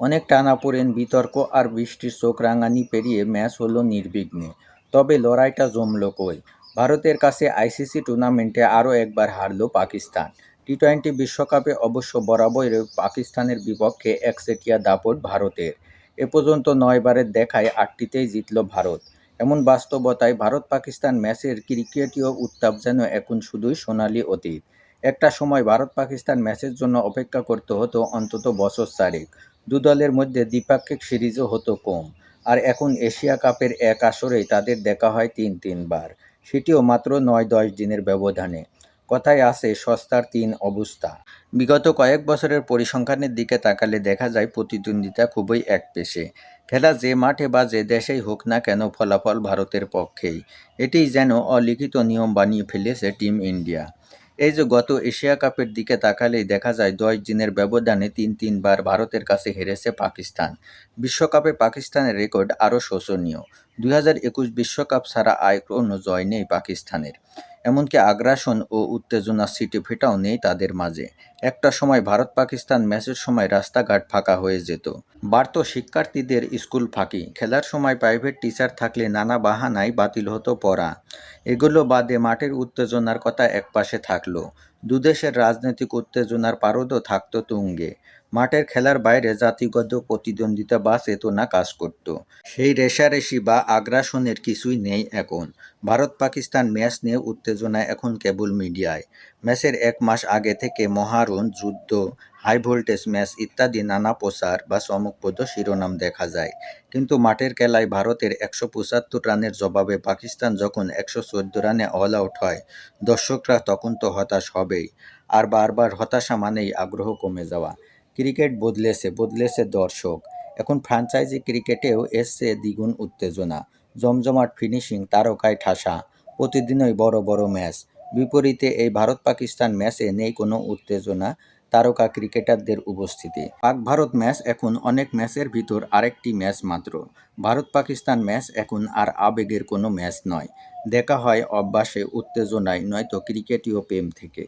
অনেক টানাপোড়েন বিতর্ক আর বৃষ্টির চোখ রাঙানি পেরিয়ে ম্যাচ হলো নির্বিঘ্নে। তবে লড়াইটা জমল কই? ভারতের কাছে আইসিসি টুর্নামেন্টে আরও একবার হারল পাকিস্তান। টি টোয়েন্টি বিশ্বকাপে অবশ্য বরাবর পাকিস্তানের বিপক্ষে একচেটিয়া দাপট ভারতের। এ পর্যন্ত নয়বারের দেখায় আটটিতেই জিতল ভারত। এমন বাস্তবতায় ভারত পাকিস্তান ম্যাচের ক্রিকেটীয় উত্তাপ যেন এখন শুধুই সোনালি অতীত। একটা সময় ভারত পাকিস্তান ম্যাচের জন্য অপেক্ষা করতে হতো অন্তত বছর চারেক। দু দলের মধ্যে দ্বিপাক্ষিক সিরিজও হতো কম, আর এখন এশিয়া কাপের এক আসরেই তাদের দেখা হয় তিন তিনবার, সেটিও মাত্র নয় দশ দিনের ব্যবধানে। কথায় আছে, সস্তার তিন অবস্থা। বিগত কয়েক বছরের পরিসংখ্যানের দিকে তাকালে দেখা যায়, প্রতিদ্বন্দ্বিতা খুবই একপেশে খেলা যে মাঠে বা যে দেশেই হোক না কেন ফলাফল ভারতের পক্ষেই। এটি যেন অলিখিত নিয়ম বানিয়ে ফেলেছে টিম ইন্ডিয়া। এই যে গত এশিয়া কাপের দিকে তাকালেই দেখা যায় দশ দিনের ব্যবধানে তিন তিনবার ভারতের কাছে হেরেছে পাকিস্তান। বিশ্বকাপে পাকিস্তানের রেকর্ড আরও শোচনীয় দুই বিশ্বকাপ ছাড়া আয় কোনো জয় নেই পাকিস্তানের। এমনকি আগ্রাসন ও উত্তেজনা সিটি ফেটাও নেই তাদের মাঝে। একটা সময় ভারত পাকিস্তান ম্যাচের সময় রাস্তাঘাট ফাঁকা হয়ে যেত। বাড়ত শিক্ষার্থীদের স্কুল ফাঁকি। খেলার সময় প্রাইভেট টিচার থাকলে নানা বাহানায় বাতিল হতো পড়া। এগুলো বাদে মাঠের উত্তেজনার কথা একপাশে থাকল। দুদেশের রাজনৈতিক উত্তেজনার পারদও থাকত তুঙ্গে। মাঠের খেলার বাইরে জাতিগত প্রতিদ্বন্দ্বিতা বা চেতনা কাজ করত। সেই রেশারেশি বা আগ্রাসনের কিছুই নেই এখন। ভারত পাকিস্তান ম্যাচ নিয়ে উত্তেজনা এখন কেবল মিডিয়ায়। ম্যাচের এক মাস আগে থেকে মহারণ যুদ্ধ হাই ভোল্টেজ ম্যাচ ইত্যাদি নানা প্রচার বা চমকপ্রদ শিরোনাম দেখা যায়। কিন্তু মাঠের খেলায় ভারতের একশো পঁচাত্তর রানের জবাবে পাকিস্তান যখন একশো চোদ্দ রানে অল আউট হয়, দর্শকরা তখন তো হতাশ হবেই। আর বারবার হতাশা মানেই আগ্রহ কমে যাওয়া। ক্রিকেট বদলেছে বদলেছে দর্শক। এখন ফ্র্যাঞ্চাইজি ক্রিকেটেও এসছে দ্বিগুণ উত্তেজনা। জমজমাট ফিনিশিং তারকায় ঠাসা। প্রতিদিনই বড় বড় ম্যাচ বিপরীতে এই ভারত পাকিস্তান ম্যাচে নেই কোনো উত্তেজনা তারকা ক্রিকেটারদের উপস্থিতি। পাক ভারত ম্যাচ এখন অনেক ম্যাচের ভিতর আরেকটি ম্যাচ মাত্র। ভারত পাকিস্তান ম্যাচ এখন আর আবেগের কোনো ম্যাচ নয়। দেখা হয় অভ্যাসে উত্তেজনায়, নয়তো ক্রিকেটীয় প্রেম থেকে।